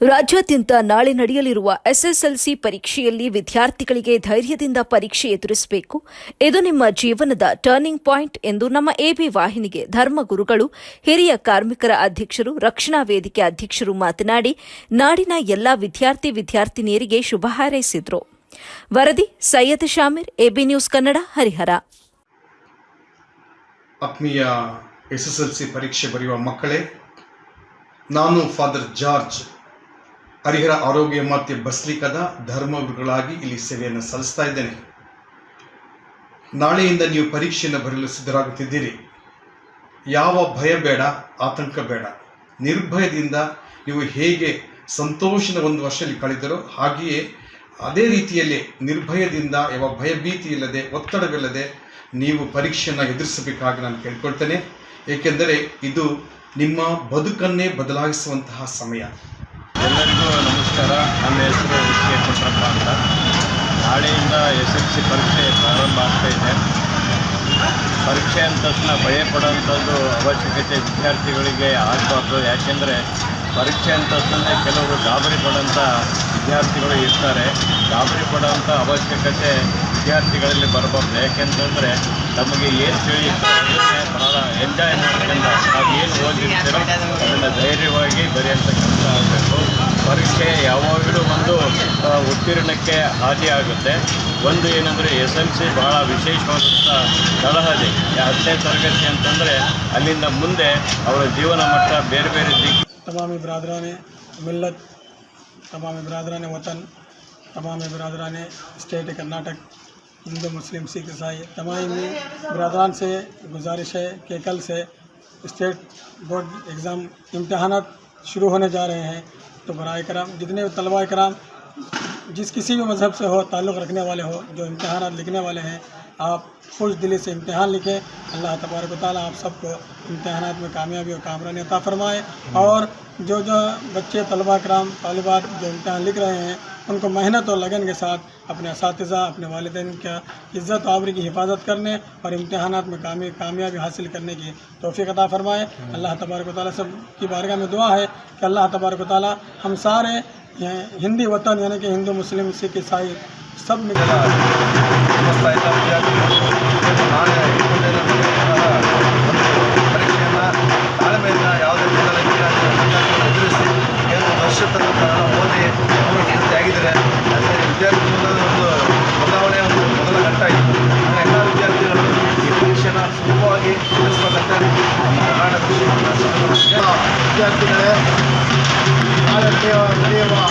ರಾಜ್ಯಾದ್ಯಂತ ನಾಳೆ ನಡೆಯಲಿರುವ ಎಸ್ಎಸ್ಎಲ್ಸಿ ಪರೀಕ್ಷೆಯಲ್ಲಿ ವಿದ್ಯಾರ್ಥಿಗಳಿಗೆ ಧೈರ್ಯದಿಂದ ಪರೀಕ್ಷೆ ಎದುರಿಸಬೇಕು. ಇದು ನಿಮ್ಮ ಜೀವನದ ಟರ್ನಿಂಗ್ ಪಾಯಿಂಟ್ ಎಂದು ನಮ್ಮ ಎಬಿ ವಾಹಿನಿಗೆ ಧರ್ಮಗುರುಗಳು, ಹಿರಿಯ ಕಾರ್ಮಿಕರ ಅಧ್ಯಕ್ಷರು, ರಕ್ಷಣಾ ವೇದಿಕೆ ಅಧ್ಯಕ್ಷರು ಮಾತನಾಡಿ, ನಾಡಿನ ಎಲ್ಲಾ ವಿದ್ಯಾರ್ಥಿ ವಿದ್ಯಾರ್ಥಿನಿಯರಿಗೆ ಶುಭ ಹಾರೈಸಿದರು. ವರದಿ ಸೈಯದ್ ಶಾಮೀರ್ ಎಬಿ ನ್ಯೂಸ್ ಕನ್ನಡ, ಹರಿಹರ. ಆತ್ಮೀಯ ಎಸ್ ಎಸ್ ಎಲ್ ಸಿ ಪರೀಕ್ಷೆ ಬರೆಯುವ ಮಕ್ಕಳೇ, ನಾನು ಫಾದರ್ ಜಾರ್ಜ್ ಹರಿಹರ ಆರೋಗ್ಯ ಮಾತೆ ಬಸ್ಲಿಕದ ಧರ್ಮಗುರುಗಳಾಗಿ ಇಲ್ಲಿ ಸೇವೆಯನ್ನು ಸಲ್ಲಿಸ್ತಾ ಇದ್ದೇನೆ. ನಾಳೆಯಿಂದ ನೀವು ಪರೀಕ್ಷೆಯನ್ನು ಬರೆಯಲು ಸಿದ್ಧರಾಗುತ್ತಿದ್ದೀರಿ. ಯಾವ ಭಯ ಬೇಡ, ಆತಂಕ ಬೇಡ. ನಿರ್ಭಯದಿಂದ ನೀವು ಹೇಗೆ ಸಂತೋಷದ ಒಂದು ವರ್ಷದಲ್ಲಿ ಕಳೆದರೋ ಹಾಗೆಯೇ ಅದೇ ರೀತಿಯಲ್ಲಿ ನಿರ್ಭಯದಿಂದ ಯಾವ ಭಯಭೀತಿ ಇಲ್ಲದೆ, ಒತ್ತಡವಿಲ್ಲದೆ ನೀವು ಪರೀಕ್ಷೆಯನ್ನು ಎದುರಿಸಬೇಕಾಗಿ ನಾನು ಕೇಳ್ಕೊಳ್ತೇನೆ. ಏಕೆಂದರೆ ಇದು ನಿಮ್ಮ ಬದುಕನ್ನೇ ಬದಲಾಯಿಸುವಂತಹ ಸಮಯ. ನಮಸ್ಕಾರ ನನ್ನ ಹೆಸರು ಕೆ ಕೊಟ್ರಪ್ಪ ಅಂತ. ನಾಳೆಯಿಂದ ಎಸ್ ಎಲ್ ಸಿ ಪರೀಕ್ಷೆ ಪ್ರಾರಂಭ ಆಗ್ತಾ ಇದೆ. ಪರೀಕ್ಷೆ ಅಂದ ತಕ್ಷಣ ಭಯ ಪಡೋಂಥದ್ದು ಅವಶ್ಯಕತೆ ವಿದ್ಯಾರ್ಥಿಗಳಿಗೆ ಆಗಬಾರ್ದು. ಯಾಕೆಂದರೆ ಪರೀಕ್ಷೆ ಅಂದ ತಕ್ಷಣ ಕೆಲವರು ಗಾಬರಿ ಪಡೋಂಥ ವಿದ್ಯಾರ್ಥಿಗಳು ಇರ್ತಾರೆ. ಗಾಬರಿ ಪಡೋಂಥ ಅವಶ್ಯಕತೆ ವಿದ್ಯಾರ್ಥಿಗಳಲ್ಲಿ ಬರಬಾರ್ದು. ಯಾಕೆಂತಂದರೆ ನಮಗೆ ಏನು ತಿಳಿಯುತ್ತೆ ಬಹಳ ಎಂಜಾಯ್ ಮಾಡ್ಕೊಂಡು ನಾವು ಏನು ಓದಿರ್ತೀರೋ ಅದನ್ನು ಧೈರ್ಯವಾಗಿ ಬರೆಯೋಂಥ ಕೆಲಸ ಆಗಬೇಕು ಉತ್ತೀರ್ಣಕ್ಕೆ ಹಾದಿಯಾಗುತ್ತೆ ಒಂದು ಏನಂದರೆ ಎಸ್ ಎಲ್ ಸಿ ಬಹಳ ವಿಶೇಷವಾದಂಥ ತಳಹದಿ ಹತ್ತನೇ ತರಗತಿ ಅಂತಂದರೆ ಅಲ್ಲಿಂದ ಮುಂದೆ ಅವರ ಜೀವನ ಮಟ್ಟ ಬೇರೆ ಬೇರೆ ದಿಕ್ಕು तमाम बरदरान मिलत तमाम बरदरान वतन तमाम बरदरान स्टेट कर्नाटक हिंदू मुस्लिम सिख ईसाई तमाम बरदरान से गुजारिश है कि कल से स्टेट बोर्ड एग्ज़ाम इम्तहान शुरू होने जा रहे हैं तो बर कराम जितने तलबा कराम जिस किसी भी मज़हब से हो, ताल्लुक़ रखने वाले हो, जो इम्तहान लिखने वाले हैं, आप खुश दिली से इम्तहान लिखें। अल्लाह तबारक ताली आप सबको इम्तहान में कामयाबी और कामरानी अता फरमाए। और जो जो बच्चे, तलबा कराम, तालिबात जो इम्तहान लिख रहे हैं, उनको मेहनत और लगन के साथ अपने इस अपने वालदेन का इज़्ज़त आबरी की हिफाजत करने और इम्तहान में कामया कामयाबी हासिल करने की तोफ़ी अता फरमाए। अल्लाह तबारक ताली सब की बारगाह में दुआ है कि अल्लाह तबारक ताली हम सारे हिंदी वतन यानी कि हिंदू मुस्लिम सिख ईसाई सब मिल வித்தியார்த்திகளே நாளைய விளையவா